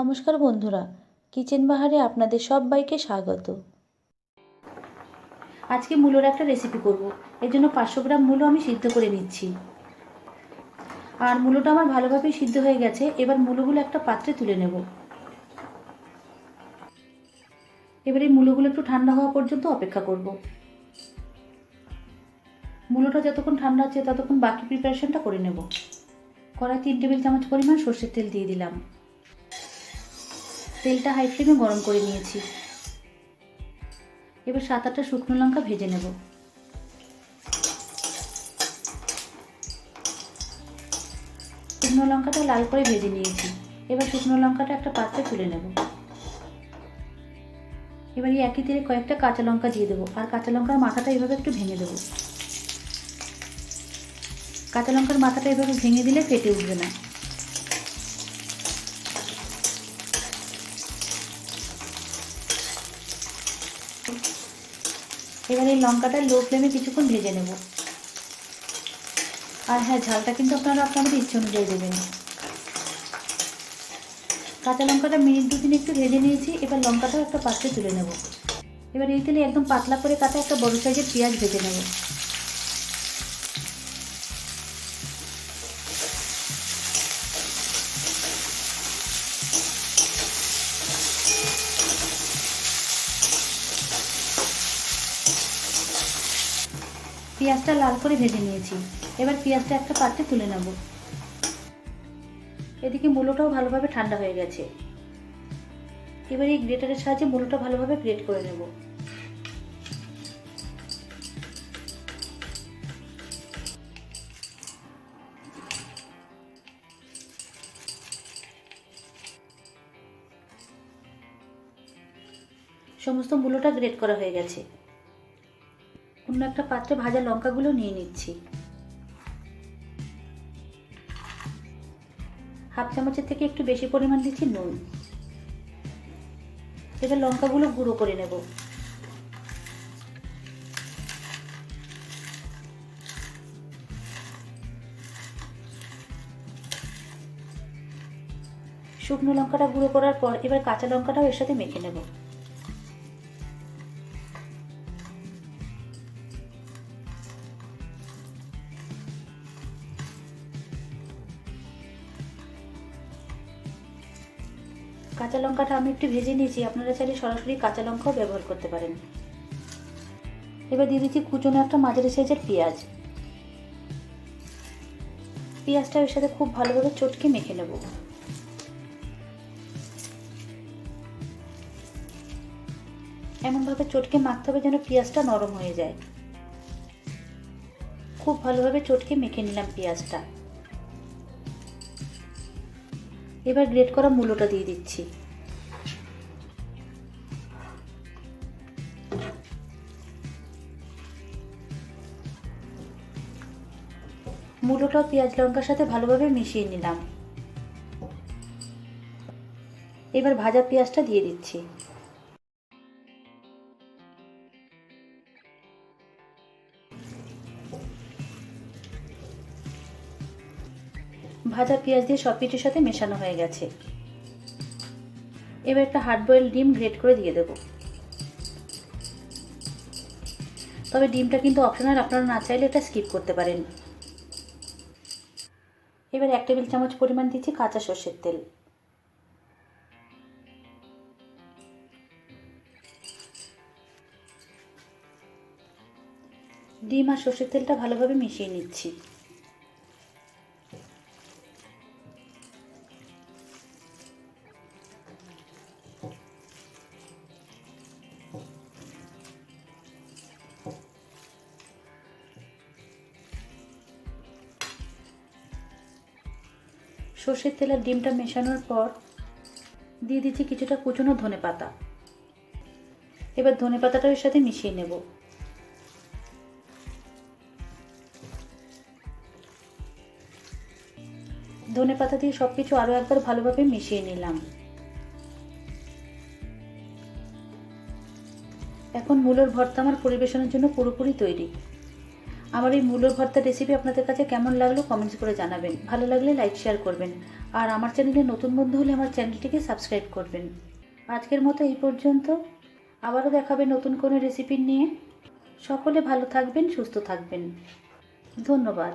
নমস্কার বন্ধুরা, কিচেন বাহারে আপনাদের সবাইকে স্বাগত। আজকে মূলোর একটা রেসিপি করব, এর জন্য পাঁচশো গ্রাম মূলো আমি সিদ্ধ করে নিচ্ছি। আর মূলোটা আমার ভালোভাবেই সিদ্ধ হয়ে গেছে, এবার মূলোগুলো একটা পাত্রে তুলে নেব। এবার এই মূলোগুলো একটু ঠান্ডা হওয়া পর্যন্ত অপেক্ষা করব। মূলোটা যতক্ষণ ঠান্ডা আছে ততক্ষণ বাকি প্রিপারেশনটা করে নেব। কড়াই তিন টেবিল চামচ পরিমাণ সর্ষের তেল দিয়ে দিলাম। তেলটা হাই ফ্লেমে গরম করে নিয়েছি। এবার সাত আটটা শুকনো লঙ্কা ভেজে নেব। শুকনো লঙ্কাটা লাল করে ভেজে নিয়েছি। এবার শুকনো লঙ্কাটা একটা পাত্রে তুলে নেব। এবার এই একই তেলে কয়েকটা কাঁচা লঙ্কা দিয়ে দেবো। আর কাঁচা লঙ্কার মাথাটা এভাবে একটু ভেঙে দেবো। কাঁচা লঙ্কার মাথাটা এভাবে ভেঙে দিলে ফেটে উঠবে না। এবার এই লঙ্কাটা লো ফ্লেমে কিছুক্ষণ ভেজে নেব। আর হ্যাঁ ঝালটা কিন্তু আপনারা আপনাদের ইচ্ছে অনুযায়ী দেবেন। কাঁচা লঙ্কাটা মিনিট দু দিন একটু ভেজে নিয়েছি, এবার লঙ্কাটাও একটা পাত্রে তুলে নেব। এবার এই তেলে একদম পাতলা করে কাটা একটা বড় সাইজের পেঁয়াজ ভেজে নেব। পেঁয়াজটা লাল করে ভেজে নিয়েছি। এবার পেঁয়াজটা একটা পাত্রে তুলে নেব। এদিকে মূলোটাও ভালোভাবে ঠান্ডা হয়ে গেছে। এবার এই গ্রেটারের সাহায্যে মূলোটা ভালোভাবে গ্রেট করে নেব। সমস্ত মূলোটা গ্রেট করা হয়ে গেছে। অন্য একটা পাত্রে ভাজা লঙ্কাগুলো নিয়ে নিচ্ছি। হাফ চামচের থেকে একটু বেশি পরিমাণ দিচ্ছি নুন। এবার লঙ্কাগুলো গুঁড়ো করে নেব। শুকনো লঙ্কাটা গুঁড়ো করার পর এবার কাঁচা লঙ্কাটাও এর সাথে মেখে নেব। কাঁচা লঙ্কাটা আমি একটু ভেজে নিয়েছি। আপনারা চাইলে সরাসরি কাঁচা লঙ্কাও ব্যবহার করতে পারেন। এবার দিয়ে দিচ্ছি কুচনো একটা মাঝারি সাইজের পেঁয়াজ। পেঁয়াজটা এর সাথে খুব ভালোভাবে চটকে মেখে নেব। এমনভাবে চটকে মাখতে হবে যেন পেঁয়াজটা নরম হয়ে যায়। খুব ভালোভাবে চটকে মেখে নিলাম পেঁয়াজটা। এবার গ্রেট করা মূলোটা দিয়ে দিচ্ছি। মূলোটা পেঁয়াজ লঙ্কার সাথে ভালোভাবে মিশিয়ে নিলাম। এবার ভাজা পেঁয়াজটা দিয়ে দিচ্ছি। ভাজা পেঁয়াজ দিয়ে সব কিছুর সাথে মেশানো হয়ে গেছে। এবার একটা হার্ড বয়েল ডিম গ্রেট করে দিয়ে দেবো। তবে ডিমটা কিন্তু অপশনাল আপনারা না চাইলে এটা স্কিপ করতে পারেন। এবার এক টেবিল চামচ পরিমাণ দিচ্ছি কাঁচা সর্ষের তেল। ডিম আর সর্ষের তেলটা ভালোভাবে মিশিয়ে নিচ্ছি। সর্ষের তেল আর ডিমটা মেশানোর পর দিয়ে দিচ্ছি কিছুটা কুচনো ধনে পাতা। এবার ধনে পাতাটা এর সাথে মিশিয়ে নেব। ধনে পাতা দিয়ে সব কিছু আরও একবার ভালোভাবে মিশিয়ে নিলাম। এখন মূলোর ভর্তা আমার পরিবেশনের জন্য পুরোপুরি তৈরি। আমার এই মূল্য ভর্তা রেসিপি আপনাদের কাছে কেমন লাগল কমেন্টস করে জানাবেন। ভালো লাগলে লাইক শেয়ার করবেন। আর আমার চ্যানেলে নতুন বন্ধু হলে আমার চ্যানেলটিকে সাবস্ক্রাইব করবেন। আজকের মতো এই পর্যন্ত। আবারও দেখাবে নতুন কোনো রেসিপি নিয়ে। সকলে ভালো থাকবেন, সুস্থ থাকবেন। ধন্যবাদ।